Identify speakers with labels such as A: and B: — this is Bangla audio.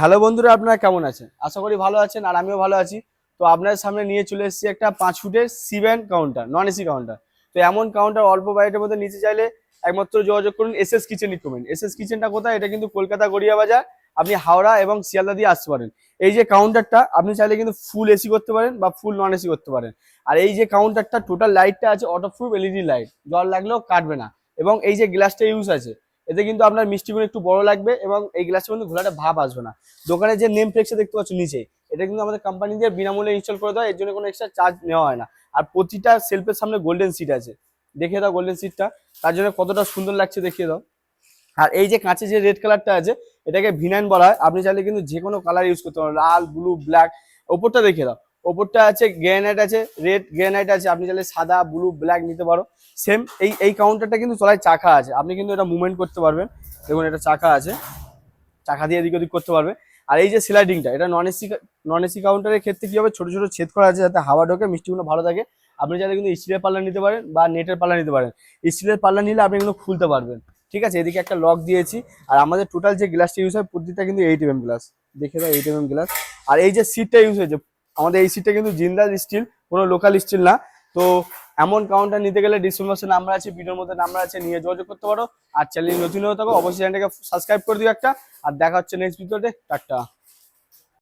A: হ্যালো বন্ধুরা, আপনারা কেমন আছেন? আশা করি ভালো আছেন আর আমিও ভালো আছি। তো আপনার সামনে নিয়ে চলে এসেছি একটা পাঁচ ফুটের seven counter non AC counter তো এমন কাউন্টার অল্প বাজেটের মধ্যে নিতে চাইলে একমাত্র যোগাযোগ করুন S S kitchen recommend S S কিচেনটা কোথায়? এটা কিন্তু কলকাতা গড়িয়া বাজার। আপনি হাওড়া এবং শিয়ালদা দিয়ে আসতে পারেন। এই যে কাউন্টারটা আপনি চাইলে কিন্তু ফুল এসি করতে পারেন বা ফুল নন এসি করতে পারেন। আর এই যে কাউন্টারটা টোটাল লাইটটা আছে অটো প্রুফ এলইডি লাইট জল লাগলেও কাটবে না। এবং এই যে গ্লাসটা ইউজ আছে এতে কিন্তু আপনার মিষ্টিগুলো একটু বড় লাগবে এবং এই গ্লাসের মধ্যে ঘোলাটা ভাব আসবে না। দোকানে যে নেম ফ্লেক্সে দেখতে পাচ্ছ নিচে, এটা কিন্তু আমাদের কোম্পানি দিয়ে বিনামূল্যে ইনস্টল করে দেওয়া এর জন্য কোনো এক্সট্রা চার্জ নেওয়া হয় না। আর প্রতিটা সেলফের সামনে গোল্ডেন সিট আছে। দেখিয়ে দাও গোল্ডেন সিটটা তার জন্য কতটা সুন্দর লাগছে দেখিয়ে দাও। আর এই যে কাঁচে যে রেড কালারটা আছে, এটাকে ভিনাইন বলা হয়। আপনি চাইলে কিন্তু যে কোনো কালার ইউজ করতে পারেন, লাল ব্লু ব্ল্যাক ওপরটা দেখিয়ে দাও। ওপরটা আছে গ্রেনাইট আছে রেড গ্রেনাইট আছে, আপনি চাইলে সাদা ব্লু ব্ল্যাক নিতে পারো। সেম এই এই কাউন্টারটা কিন্তু তলায় চাকা আছে। আপনি কিন্তু এটা মুভমেন্ট করতে পারবেন। দেখুন, এটা চাকা আছে। চাকা দিয়ে এদিক ওদিক করতে পারবে। আর এই যে স্লাইডিংটা এটা নন এসি নন এসি কাউন্টারের ক্ষেত্রে কি হবে? ছোট ছোট ছেদ করা আছে যাতে হাওয়া ঢোকে, মিষ্টিগুলো ভালো থাকে। আপনি চাইলে কিন্তু স্টিলের পাল্লা নিতে পারেন বা নেটের পাল্লা নিতে পারেন। স্টিলের পাল্লা নিলে আপনি এগুলো খুলতে পারবেন। ঠিক আছে? এদিকে একটা লক দিয়েছি। আর আমাদের টোটাল যে গ্লাসটা ইউজ হয়, প্রতিটা কিন্তু এইট এম গ্লাস দেখে দাও এইট এম গ্লাস আর এই যে সিটটা ইউজ হয়েছে আমাদের এই সিটটা কিন্তু জিন্দাল স্টিল কোনো লোকাল স্টিল না। তো এমন কাউন্টার নিতে গেলে ডিসক্রিপশন নাম্বার আছে ভিডিওর মধ্যে নাম্বার আছে, নিয়ে যোগাযোগ করতে পারো। আর চ্যানেল নতুন হয়ে থাকো, অবশ্যই চ্যানেলটাকে সাবস্ক্রাইব করে দিও একটা। আর দেখা হচ্ছে নেক্সট ভিডিওতে টাটা।